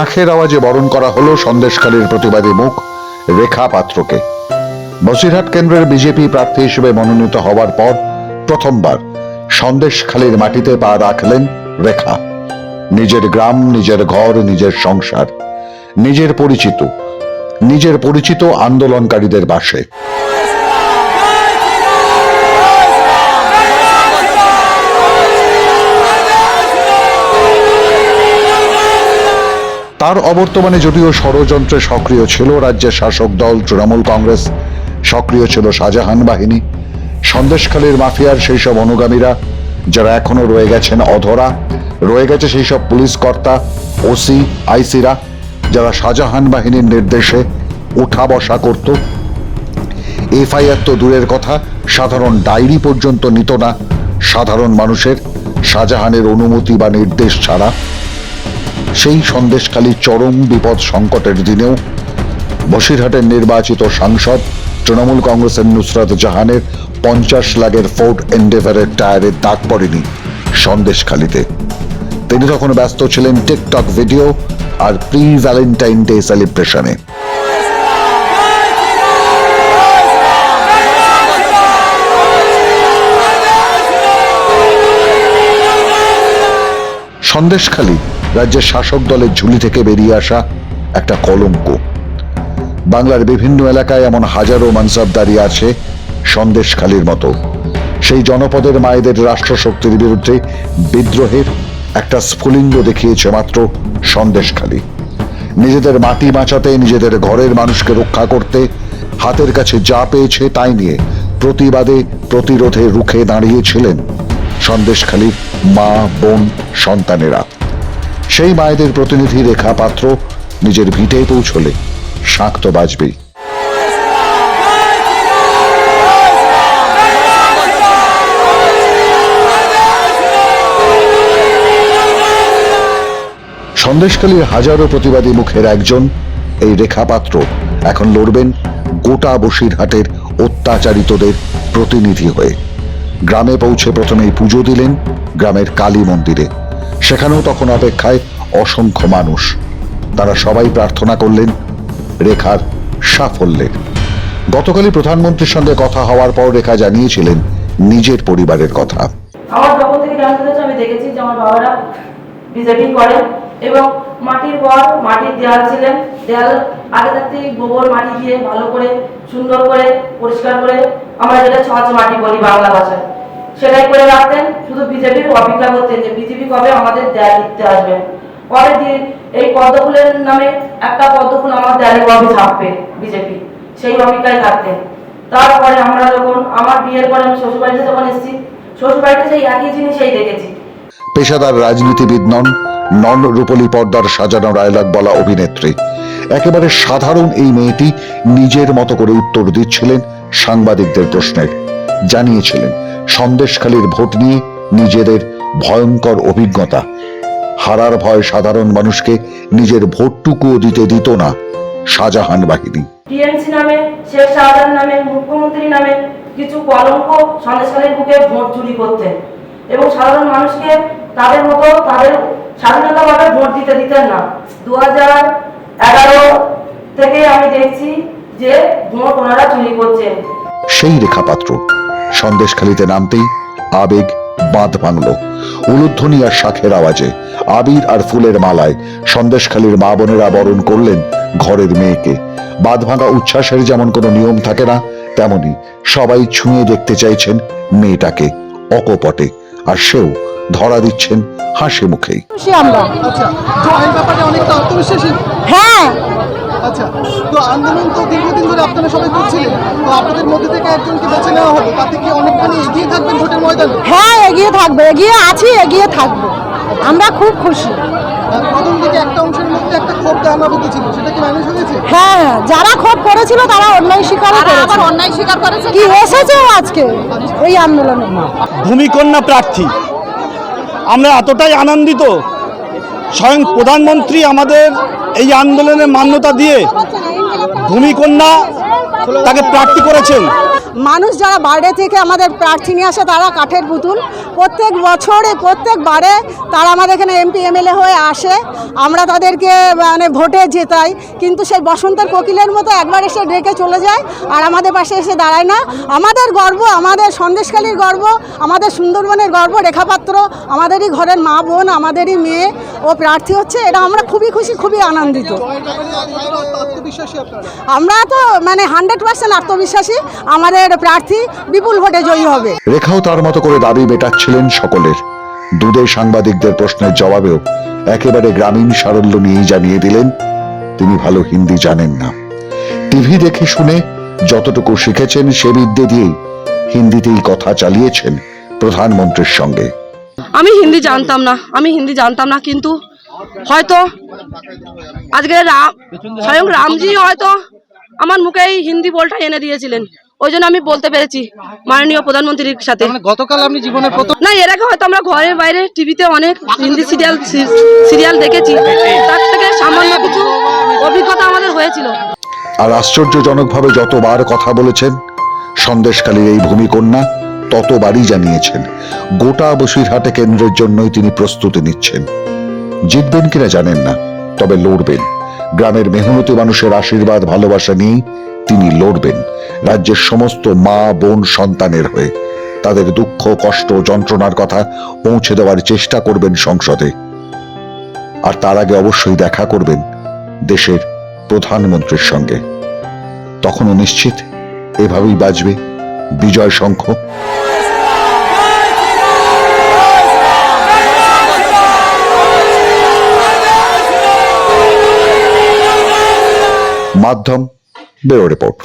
শাঁখের আওয়াজে বরণ করা হলো সন্দেশখালীর প্রতিবাদী মুখ রেখা পাত্রকে। বসিরহাট কেন্দ্রের বিজেপি প্রার্থী হিসেবে মনোনীত হওয়ার পর প্রথমবার সন্দেশখালীর মাটিতে পা রাখলেন রেখা। নিজের গ্রাম, নিজের ঘর, নিজের সংসার, নিজের পরিচিত নিজের পরিচিত আন্দোলনকারীদের বাসে তার অবর্তমানে যদিও ষড়যন্ত্রে সক্রিয় ছিল রাজ্যের শাসক দল, তৃণমূল কংগ্রেস, সক্রিয় ছিল শাহজাহান বাহিনী, সন্দেশখালীর মাফিয়ার সেই সব অনুগামীরা, যারা এখনও রয়ে গেছেন অধরা, রয়ে গেছে সেই সব পুলিশ কর্তা, ওসি, আইসিরা, যারা শাহজাহান বাহিনীর নির্দেশে উঠা বসা করত। এফআইআর তো দূরের কথা, সাধারণ ডায়েরি পর্যন্ত নিত না, সাধারণ মানুষের, শাহজাহানের অনুমতি বা নির্দেশ ছাড়া। সেই সন্দেশখালী চরম বিপদ সংকটের দিনেও বসিরহাটের নির্বাচিত সাংসদ তৃণমূল কংগ্রেসের নুসরাত জাহানের পঞ্চাশ লাখের ফোর্ড এন্ডেভারের টায়ারের দাগ পড়েনি সন্দেশখালীতে। তিনি তখন ব্যস্ত ছিলেন টিকটক ভিডিও আর প্রি ভ্যালেন্টাইন ডে সেলিব্রেশনে। সন্দেশখালী রাজ্যের শাসক দলের ঝুলি থেকে বেরিয়ে আসা একটা কলঙ্ক। বাংলার বিভিন্ন এলাকায় এমন হাজারো মানসাবদারি আছে সন্দেশখালীর মতো। সেই জনপদের মায়েদের রাষ্ট্রশক্তির বিরুদ্ধে বিদ্রোহের একটা স্ফুলিঙ্গ দেখিয়েছে মাত্র সন্দেশখালী। নিজেদের মাটি বাঁচাতে, নিজেদের ঘরের মানুষকে রক্ষা করতে, হাতের কাছে যা পেয়েছে তাই নিয়ে প্রতিবাদে, প্রতিরোধে রুখে দাঁড়িয়েছিলেন সন্দেশখালীর মা, বোন, সন্তানেরা। সেই মায়েদের প্রতিনিধি রেখা পাত্র নিজের ভিটে পৌঁছলে শাঁখ তো বাজবেই সন্দেশখালীর হাজারো প্রতিবাদী মুখের একজন, এই রেখা পাত্র এখন লড়বেন গোটা বসিরহাটের অত্যাচারিতদের প্রতিনিধি হয়ে। গ্রামে পৌঁছে প্রথমেই পুজো দিলেন গ্রামের কালী মন্দিরে। সেখানেও তখন অপেক্ষায় অসংখ্য মানুষ। তারা সবাই প্রার্থনা করলেন রেখার সাফল্যের গতকালই প্রধানমন্ত্রীর সঙ্গে কথা হওয়ার পর রেখা জানিয়েছিলেন নিজের পরিবারের কথা। আমার যখন থেকে জানতে পেরেছি আমি দেখেছি যে আমার বাবারা বিজেপি করেন এবং মাটির ঘর, মাটির দেয়াল ছিলেন। দেয়াল আগে থাকতেই গোবর মাটি দিয়ে ভালো করে সুন্দর করে পরিষ্কার করে আমরা যেটা ছচ মাটি বলি বাংলা ভাষায়। সেটাই করে রাখতেন শুধু বিজেপির অপেক্ষা করতেন যে বিজেপি কবে আমাদের দেয়াল দিতে আসবেন পরের দিন এই পদ্ম ফুলের নামে একটা পদ্ম ফুল আমার দেয়ালে কবে ছাপবে বিজেপি? সেই অপেক্ষায় থাকতেন তারপরে আমরা যখন, আমার বিয়ের পরে আমি শ্বশুরবাড়িতে যখন এসেছি, শ্বশুরবাড়িতে সেই একই জিনিসই দেখেছি। পেশাদার রাজনীতিবিদ নন নন রূপলী পর্দার সাজানো ডায়লগ বলা অভিনেত্রী। একেবারে সাধারণ এই মেয়েটি নিজের মতো করে উত্তর দিচ্ছিলেন সাংবাদিকদের প্রশ্নের, জানিয়েছিলেন। সন্দেশখালীর ভোট নিয়ে নিজেদের ভয়ঙ্কর অভিজ্ঞতা। হারার ভয় সাধারণ মানুষকে নিজের ভোটটুকুও দিতে দিত না শাহজাহান বাহিনী। টিএমসি নামে শেখ শাহজাহান নামে মুখ্যমন্ত্রী নামে কিছু কলঙ্ক সন্দেশখালীর বুকে ভোট চুরি করতেন এবং সাধারণ মানুষকে তাদের মতো তাদের স্বাধীনতাভাবে ভোট দিতে দিতেন না। দু হাজার এগারো থেকে আমি দেখছি যে ভোট ওনারা চুরি করছেন। সেই রেখাপাত্র সন্দেশখালিতে নামতেই আবেগ বাঁধ ভাঙল। উলুধ্বনি আর শাখের আওয়াজে আবির আর ফুলের মালায় সন্দেশখালির মা বোনেরা বরণ করলেন ঘরের মেয়েকে। বাঁধ ভাঙা উচ্ছ্বাসের যেমন কোনো নিয়ম থাকে না তেমনি সবাই ছুঁয়ে দেখতে চাইছেন মেয়েটাকে অকপটে আর সেও ধরা দিচ্ছেন হাসি মুখেই। আমরা। আচ্ছা জয়ের ব্যাপারে অনেকটা আত্মবিশ্বাসী হ্যাঁ আচ্ছা তো আন্দোলন তো দীর্ঘদিন ধরে আপনারা সবাই করছিলেন। তো আপনাদের মধ্যে থেকে একজনকে বেছে নেওয়া হলো তাতে কি অনেকখানি এগিয়ে থাকবেন ভোটের ময়দানে? হ্যাঁ এগিয়ে থাকব এগিয়ে আছি এগিয়ে থাকব। আমরা খুব খুশি। প্রথম একটা অংশের মধ্যে একটা ক্ষোভ দানাবদ্ধ ছিল সেটা কি ম্যানেজ হয়েছে? হ্যাঁ যারা ক্ষোভ করেছিল তারা অন্যায় স্বীকার করেছে। অন্যায় স্বীকার করেছে কি আজকে এই আন্দোলনে? ভূমিকন্যা প্রার্থী। আমরা এতটাই আনন্দিত স্বয়ং প্রধানমন্ত্রী আমাদের এই আন্দোলনের মান্যতা দিয়ে ভূমিকন্যা তাকে প্রার্থী করেছেন। মানুষ যারা বাইরে থেকে আমাদের প্রার্থী নিয়ে আসে তারা কাঠের পুতুল। প্রত্যেক বছরে প্রত্যেকবারে তারা আমাদের এখানে এমপি এমএলএ হয়ে আসে। আমরা তাদেরকে মানে ভোটে জেতাই। কিন্তু সেই বসন্তের কোকিলের মতো একবার এসে ডেকে চলে যায় আর আমাদের পাশে এসে দাঁড়ায় না। আমাদের গর্ব আমাদের সন্দেশখালীর গর্ব আমাদের সুন্দরবনের গর্ব রেখাপাত্র আমাদেরই ঘরের মা বোন আমাদেরই মেয়ে ও প্রার্থী হচ্ছে। এটা আমরা খুবই খুশি খুবই আনন্দিত। আমরা তো মানে হান্ড্রেড পার্সেন্ট আত্মবিশ্বাসী। আমাদের প্রার্থী বিপুল ভোটে জয়ী হবে। রেখাও তার মতো করে দাবি মেটাচ্ছিলেন সকলের। দুধে সাংবাদিকদের প্রশ্নের জবাবেও একেবারে গ্রামীণ সারল্য নিয়েই জানিয়ে দিলেন তিনি ভালো হিন্দি জানেন না। টিভি দেখে শুনে যতটুকু শিখেছেন সে বিদ্যে দিয়েই হিন্দিতেই কথা চালিয়েছেন প্রধানমন্ত্রীর সঙ্গে। আমি হিন্দি জানতাম না আমি হিন্দি জানতাম না কিন্তু হয়তো আজকে রাম স্বয়ং রামজি হয়তো আমার মুখে এই হিন্দি বলটা এনে দিয়েছিলেন। ওই জন্য আমি বলতে পেরেছি মাননীয় প্রধানমন্ত্রীর সাথে। মানে গতকাল আপনি জীবনের প্রথম না এর আগে হয়তো আমরা ঘরের বাইরে টিভিতে অনেক হিন্দি সিরিয়াল সিরিয়াল দেখেছি। তার থেকে সামান্য কিছু অভিজ্ঞতা আমাদের হয়েছিল। আর আশ্চর্যজনকভাবে যতবার কথা বলেছেন সন্দেশকালীর এই ভূমিকন্যা ততবারই জানিয়েছেন। গোটা বসিরহাটে কেন্দ্রের জন্যই তিনি প্রস্তুতি নিচ্ছেন। জিতবেন কিনা জানেন না তবে লড়বেন। গ্রামের মেহনতি মানুষের আশীর্বাদ, ভালোবাসা নিয়েই তিনি লড়বেন রাজ্যের সমস্ত মা, বোন, সন্তানের হয়ে। তাদের দুঃখ, কষ্ট, যন্ত্রণার কথা পৌঁছে দেওয়ার চেষ্টা করবেন সংসদে। আর তার আগে অবশ্যই দেখা করবেন দেশের প্রধানমন্ত্রীর সঙ্গে। তখনও নিশ্চিত এভাবেই বাজবে বিজয় শঙ্খ। মাধ্যম ব্যুরো রিপোর্ট।